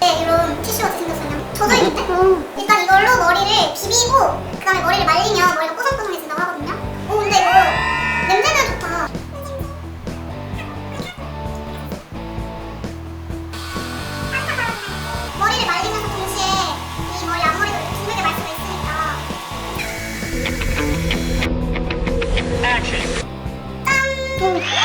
네. 이런 티슈 같이 생겼어요. 비비고 그다음에 머리를 말리면 머리가 뽀송뽀송해진다고 하거든요. 오 근데 이거 냄새는 좋다. 머리를 말리면서 동시에 이 머리 앞머리도 둥글게 말 수가 있으니까. 짠!